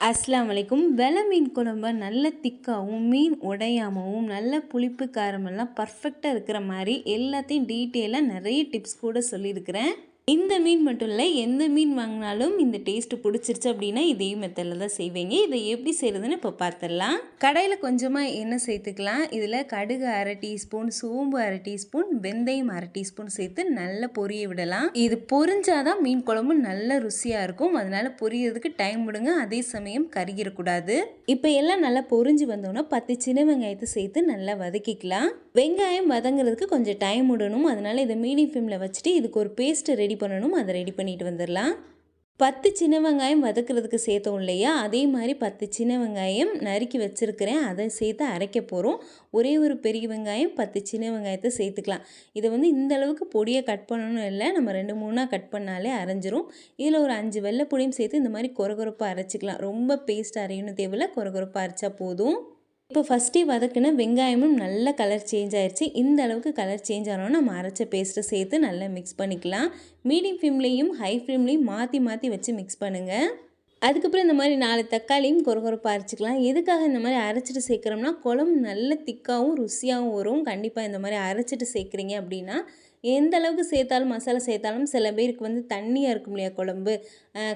அஸ்லாம் வலைக்கும் வெலை மீன் குழம்பு நல்ல திக்காகவும் மீன் உடையாமவும் நல்ல புளிப்பு காரமெல்லாம் பர்ஃபெக்டாக இருக்கிற மாதிரி எல்லாத்தையும் டீட்டெயிலாக நிறைய டிப்ஸ் கூட சொல்லியிருக்கிறேன். இந்த மீன் மட்டும் இல்லை எந்த மீன் வாங்கினாலும் இந்த டேஸ்ட்டு பிடிச்சிருச்சு அப்படின்னா இதே மெத்தடில் தான் செய்வீங்க. இதை எப்படி செய்கிறதுன்னு இப்போ பார்த்துடலாம் கடையில் கொஞ்சமாக எண்ணெய் சேர்த்துக்கலாம். இதில் கடுகு அரை டீஸ்பூன் சோம்பு அரை டீஸ்பூன் வெந்தயம் அரை டீஸ்பூன் சேர்த்து நல்லா பொரிய விடலாம். இது பொரிஞ்சாதான் மீன் குழம்பு நல்ல ருசியாக இருக்கும். அதனால் பொரியறதுக்கு டைம் விடுங்க. அதே சமயம் கருகிடக்கூடாது. இப்போ எல்லாம் நல்லா பொரிஞ்சு வந்தோன்னா பத்து சின்ன வெங்காயத்தை சேர்த்து நல்லா வதக்கிக்கலாம். வெங்காயம் வதங்குறதுக்கு கொஞ்சம் டைம் விடணும். அதனால் இதை மீடியம் ஃப்ளேமில் வச்சுட்டு இதுக்கு ஒரு பேஸ்ட்டு ரெடி பண்ணணும். அதை ரெடி பண்ணிட்டு வந்துடலாம். பத்து சின்ன வெங்காயம் வதக்கிறதுக்கு சேர்த்தோம் இல்லையா? அதே மாதிரி பத்து சின்ன வெங்காயம் நறுக்கி வச்சுருக்கிறேன். அதை சேர்த்து அரைக்க போகிறோம் ஒரே ஒரு பெரிய வெங்காயம் பத்து சின்ன வெங்காயத்தை சேர்த்துக்கலாம். இதை வந்து இந்த அளவுக்கு பொடியை கட் பண்ணணும் இல்லை. நம்ம ரெண்டு மூணாக கட் பண்ணாலே அரைஞ்சிரும். இதில் ஒரு அஞ்சு வெள்ளைப்பொடியும் சேர்த்து இந்த மாதிரி குறகுறப்பாக அரைச்சிக்கலாம். ரொம்ப பேஸ்ட் அரையணும் தேவையில்ல. குறகுறப்பாக அரைச்சா போதும். இப்போ ஃபஸ்ட்டே வதக்குன வெங்காயமும் நல்ல கலர் சேஞ்ச் ஆயிடுச்சு இந்த அளவுக்கு கலர் சேஞ்ச் ஆனோன்னா நம்ம அரைச்ச பேஸ்ட்டை சேர்த்து நல்லா மிக்ஸ் பண்ணிக்கலாம். மீடியம் ஃப்ளேம்லேயும் ஹை ஃப்ளேம்லேயும் மாற்றி மாற்றி வச்சு மிக்ஸ் பண்ணுங்கள் அதுக்கப்புறம் இந்த மாதிரி நாலு தக்காளியும் கொரகொரப்பாக அரைச்சிக்கலாம். எதுக்காக இந்த மாதிரி அரைச்சிட்டு சேர்க்குறோம்னா குழம்பு நல்ல திக்காகவும் ருசியாகவும் வரும். கண்டிப்பாக இந்த மாதிரி அரைச்சிட்டு சேர்க்குறீங்க அப்படின்னா எந்த அளவுக்கு சேர்த்தாலும் மசாலா சேர்த்தாலும் சில பேருக்கு வந்து தண்ணியாக இருக்கும் இல்லையா குழம்பு?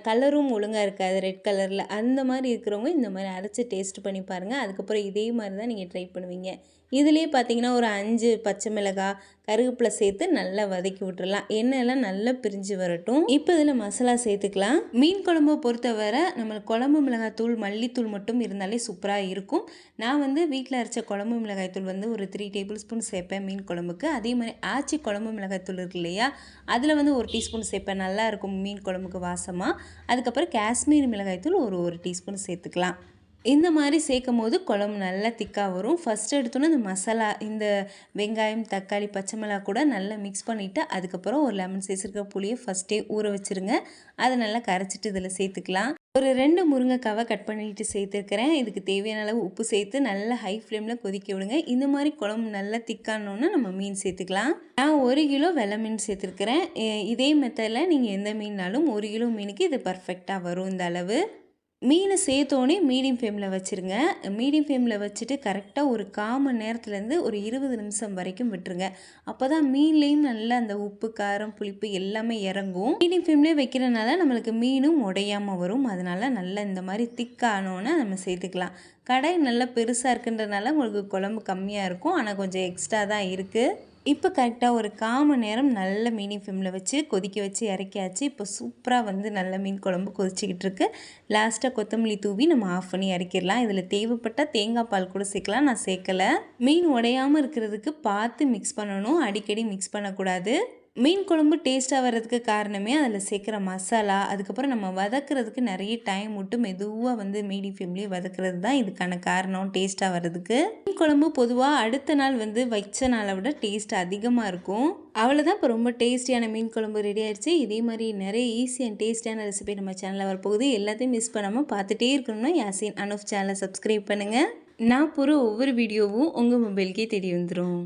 கலரும் ஒழுங்காக இருக்காது ரெட் கலரில் அந்த மாதிரி இருக்கிறவங்க இந்த மாதிரி அரைச்சி டேஸ்ட் பண்ணி பாருங்கள் அதுக்கப்புறம் இதே மாதிரி தான் நீங்கள் ட்ரை பண்ணுவீங்க. இதுலேயே பார்த்தீங்கன்னா ஒரு அஞ்சு பச்சை மிளகாய் கருவேப்பிலை சேர்த்து நல்லா வதக்கி விட்டுறலாம். எண்ணெயெல்லாம் நல்லா பிரிஞ்சு வரட்டும். இப்போ இதில் மசாலா சேர்த்துக்கலாம். மீன் குழம்பு பொறுத்தவரை நம்ம குழம்பு மிளகாய் தூள் மல்லித்தூள் மட்டும் இருந்தாலே சூப்பராக இருக்கும். நான் வந்து வீட்டில் அரைச்ச குழம்பு மிளகாய் தூள் வந்து ஒரு த்ரீ டேபிள் ஸ்பூன் சேர்ப்பேன் மீன் குழம்புக்கு. அதே மாதிரி ஆச்சி குழம்பு மிளகாய் தூள் இருக்கு இல்லையா? அதில் வந்து ஒரு டீஸ்பூன் சேர்ப்பேன். நல்லா இருக்கும் மீன் குழம்புக்கு வாசமாக அதுக்கப்புறம் காஷ்மீர் மிளகாய் தூள் ஒரு ஒரு டீஸ்பூன் சேர்த்துக்கலாம். இந்த மாதிரி சேர்க்கும் போது குழம்பு நல்லா திக்காக வரும். ஃபஸ்ட் எடுத்தோன்னே இந்த மசாலா இந்த வெங்காயம் தக்காளி பச்சை மிளகா கூட நல்லா மிக்ஸ் பண்ணிவிட்டு அதுக்கப்புறம் ஒரு லெமன் சைஸ் புளியை ஃபஸ்ட்டே ஊற வச்சுருங்க. அதை நல்லா கரைச்சிட்டு இதில் சேர்த்துக்கலாம். ஒரு ரெண்டு முருங்கைக்காவை கட் பண்ணிட்டு சேர்த்துருக்கிறேன். இதுக்கு தேவையான அளவு உப்பு சேர்த்து நல்லா ஹை ஃப்ளேமில் கொதிக்க விடுங்க. இந்த மாதிரி குழம்பு நல்லா திக்கானோன்னா நம்ம மீன் சேர்த்துக்கலாம். நான் ஒரு கிலோ வெள்ளை மீன் சேர்த்துருக்கிறேன். இதே மெத்தடில் நீங்கள் எந்த மீன்னாலும் ஒரு கிலோ மீனுக்கு இது பர்ஃபெக்டாக வரும் இந்த அளவு. மீனை சேர்த்தோன்னே மீடியம் ஃப்ளேமில் வச்சுருங்க. மீடியம் ஃப்ளேமில் வச்சுட்டு கரெக்டாக ஒரு கால் மணி நேரத்துலேருந்து ஒரு இருபது நிமிஷம் வரைக்கும் விட்டுருங்க. அப்போ தான் மீன்லேயும் நல்லா அந்த உப்பு காரம் புளிப்பு எல்லாமே இறங்கும். மீடியம் ஃப்ளேம்லேயே வைக்கிறனால நம்மளுக்கு மீனும் உடையாமல் வரும். அதனால் நல்லா இந்த மாதிரி திக்கானோன்னு நம்ம சேர்த்துக்கலாம். கடை நல்லா பெருசாக இருக்குன்றனால உங்களுக்கு குழம்பு கம்மியாக இருக்கும். ஆனால் கொஞ்சம் எக்ஸ்ட்ரா தான் இருக்குது இப்போ கரெக்டாக ஒரு கால் மணி நேரம் நல்ல மீனியம் ஃபிம்மில் வச்சு கொதிக்க வச்சு இறக்கியாச்சு. இப்போ சூப்பராக வந்து நல்ல மீன் குழம்பு கொதிச்சிக்கிட்டு இருக்கு. லாஸ்ட்டாக கொத்தமல்லி தூவி நம்ம ஆஃப் பண்ணி இறக்கிடலாம். இதில் தேவைப்பட்டால் தேங்காய் பால் கூட சேர்க்கலாம். நான் சேர்க்கலை. மீன் உடையாமல் இருக்கிறதுக்கு பார்த்து மிக்ஸ் பண்ணணும். அடிக்கடி மிக்ஸ் பண்ணக்கூடாது. மீன் குழம்பு டேஸ்ட்டாக வர்றதுக்கு காரணமே அதில் சேர்க்குற மசாலா அதுக்கப்புறம் நம்ம வதக்கிறதுக்கு நிறைய டைம் விட்டு மெதுவாக வந்து மீடியம் ஃப்ளேம்லேயே வதக்கிறது தான் இதுக்கான காரணம் டேஸ்ட்டாக வர்றதுக்கு. மீன் குழம்பு பொதுவாக அடுத்த நாள் வந்து வச்ச நாளை விட டேஸ்ட் அதிகமாக இருக்கும். அவ்வளோதான் இப்போ ரொம்ப டேஸ்டியான மீன் குழம்பு ரெடி ஆயிடுச்சு. இதே மாதிரி நிறைய ஈஸி அண்ட் டேஸ்டியான ரெசிபி நம்ம சேனலில் வரப்போகுது. எல்லாத்தையும் மிஸ் பண்ணாமல் பார்த்துட்டே இருக்கணும்னா யாசின் அனுஃப் சேனலை சப்ஸ்கிரைப் பண்ணுங்கள் நான் போகிற ஒவ்வொரு வீடியோவும் உங்கள் மொபைலுக்கே தேடி வந்துடும்